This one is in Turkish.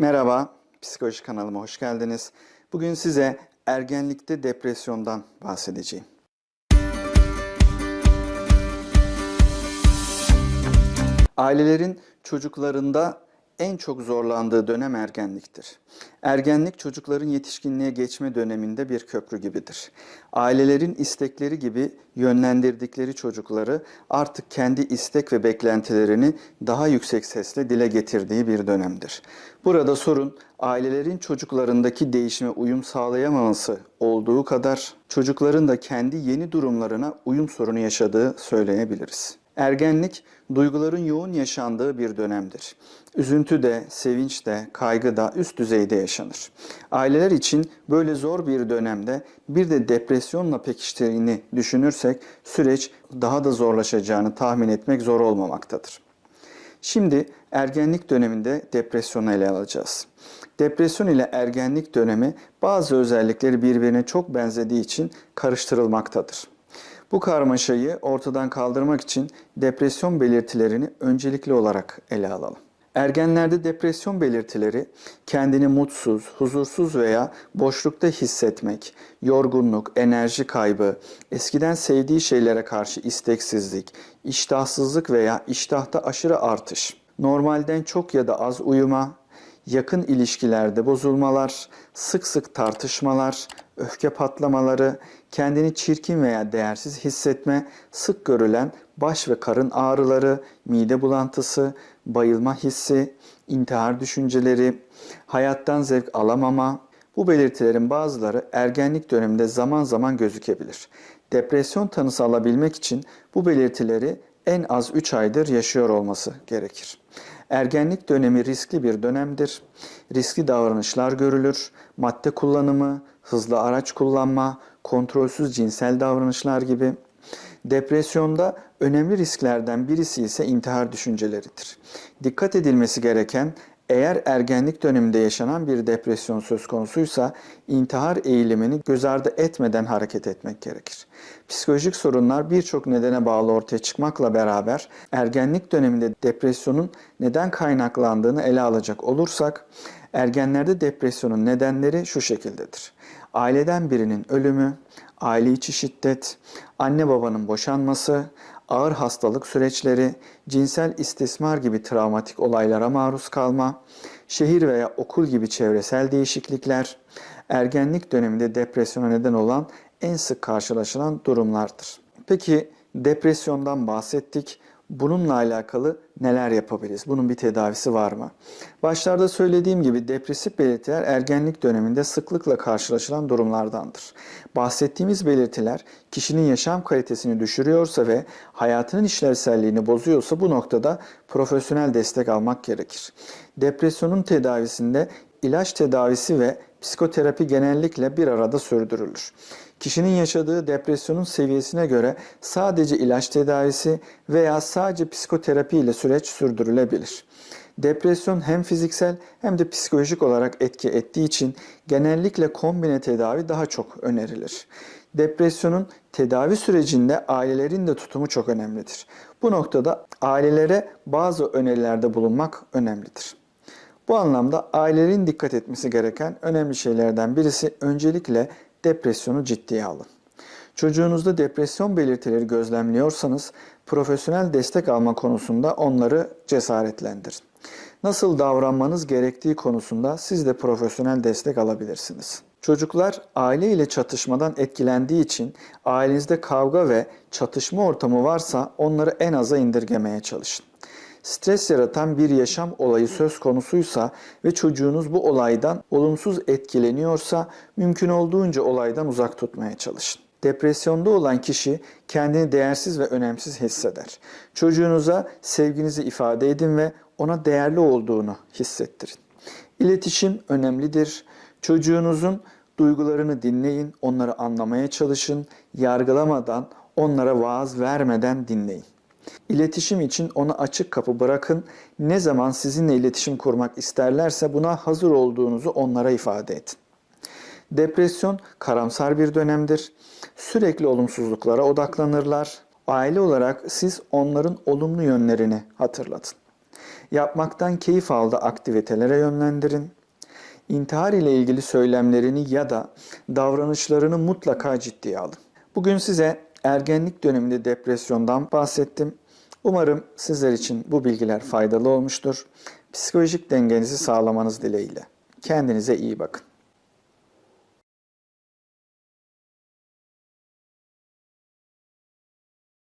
Merhaba, Psikoloji kanalıma hoş geldiniz. Bugün size ergenlikte depresyondan bahsedeceğim. Ailelerin çocuklarında en çok zorlandığı dönem ergenliktir. Ergenlik çocukların yetişkinliğe geçme döneminde bir köprü gibidir. Ailelerin istekleri gibi yönlendirdikleri çocukları artık kendi istek ve beklentilerini daha yüksek sesle dile getirdiği bir dönemdir. Burada sorun ailelerin çocuklarındaki değişime uyum sağlayamaması olduğu kadar çocukların da kendi yeni durumlarına uyum sorunu yaşadığı söyleyebiliriz. Ergenlik duyguların yoğun yaşandığı bir dönemdir. Üzüntü de, sevinç de, kaygı da üst düzeyde yaşanır. Aileler için böyle zor bir dönemde bir de depresyonla pekiştiğini düşünürsek süreç daha da zorlaşacağını tahmin etmek zor olmamaktadır. Şimdi ergenlik döneminde depresyonu ele alacağız. Depresyon ile ergenlik dönemi bazı özellikleri birbirine çok benzediği için karıştırılmaktadır. Bu karmaşayı ortadan kaldırmak için depresyon belirtilerini öncelikli olarak ele alalım. Ergenlerde depresyon belirtileri kendini mutsuz, huzursuz veya boşlukta hissetmek, yorgunluk, enerji kaybı, eskiden sevdiği şeylere karşı isteksizlik, iştahsızlık veya iştahta aşırı artış, normalden çok ya da az uyuma, yakın ilişkilerde bozulmalar, sık sık tartışmalar, öfke patlamaları, kendini çirkin veya değersiz hissetme, sık görülen baş ve karın ağrıları, mide bulantısı, bayılma hissi, intihar düşünceleri, hayattan zevk alamama, bu belirtilerin bazıları ergenlik döneminde zaman zaman gözükebilir. Depresyon tanısı alabilmek için bu belirtileri en az 3 aydır yaşıyor olması gerekir. Ergenlik dönemi riskli bir dönemdir. Riskli davranışlar görülür. Madde kullanımı, hızlı araç kullanma, kontrolsüz cinsel davranışlar gibi. Depresyonda önemli risklerden birisi ise intihar düşünceleridir. Dikkat edilmesi gereken eğer ergenlik döneminde yaşanan bir depresyon söz konusuysa intihar eğilimini göz ardı etmeden hareket etmek gerekir. Psikolojik sorunlar birçok nedene bağlı ortaya çıkmakla beraber ergenlik döneminde depresyonun neden kaynaklandığını ele alacak olursak ergenlerde depresyonun nedenleri şu şekildedir. Aileden birinin ölümü, aile içi şiddet, anne babanın boşanması, ağır hastalık süreçleri, cinsel istismar gibi travmatik olaylara maruz kalma, şehir veya okul gibi çevresel değişiklikler, ergenlik döneminde depresyona neden olan en sık karşılaşılan durumlardır. Peki depresyondan bahsettik. Bununla alakalı neler yapabiliriz? Bunun bir tedavisi var mı? Başlarda söylediğim gibi depresif belirtiler ergenlik döneminde sıklıkla karşılaşılan durumlardandır. Bahsettiğimiz belirtiler kişinin yaşam kalitesini düşürüyorsa ve hayatının işlevselliğini bozuyorsa bu noktada profesyonel destek almak gerekir. Depresyonun tedavisinde ilaç tedavisi ve psikoterapi genellikle bir arada sürdürülür. Kişinin yaşadığı depresyonun seviyesine göre sadece ilaç tedavisi veya sadece psikoterapi ile süreç sürdürülebilir. Depresyon hem fiziksel hem de psikolojik olarak etki ettiği için genellikle kombine tedavi daha çok önerilir. Depresyonun tedavi sürecinde ailelerin de tutumu çok önemlidir. Bu noktada ailelere bazı önerilerde bulunmak önemlidir. Bu anlamda ailelerin dikkat etmesi gereken önemli şeylerden birisi öncelikle depresyonu ciddiye alın. Çocuğunuzda depresyon belirtileri gözlemliyorsanız profesyonel destek alma konusunda onları cesaretlendirin. Nasıl davranmanız gerektiği konusunda siz de profesyonel destek alabilirsiniz. Çocuklar aile ile çatışmadan etkilendiği için ailenizde kavga ve çatışma ortamı varsa onları en aza indirgemeye çalışın. Stres yaratan bir yaşam olayı söz konusuysa ve çocuğunuz bu olaydan olumsuz etkileniyorsa mümkün olduğunca olaydan uzak tutmaya çalışın. Depresyonda olan kişi kendini değersiz ve önemsiz hisseder. Çocuğunuza sevginizi ifade edin ve ona değerli olduğunu hissettirin. İletişim önemlidir. Çocuğunuzun duygularını dinleyin, onları anlamaya çalışın, yargılamadan, onlara vaaz vermeden dinleyin. İletişim için ona açık kapı bırakın. Ne zaman sizinle iletişim kurmak isterlerse buna hazır olduğunuzu onlara ifade edin. Depresyon karamsar bir dönemdir. Sürekli olumsuzluklara odaklanırlar. Aile olarak siz onların olumlu yönlerini hatırlatın. Yapmaktan keyif aldığı aktivitelere yönlendirin. İntihar ile ilgili söylemlerini ya da davranışlarını mutlaka ciddiye alın. Bugün size ergenlik döneminde depresyondan bahsettim. Umarım sizler için bu bilgiler faydalı olmuştur. Psikolojik dengenizi sağlamanız dileğiyle. Kendinize iyi bakın.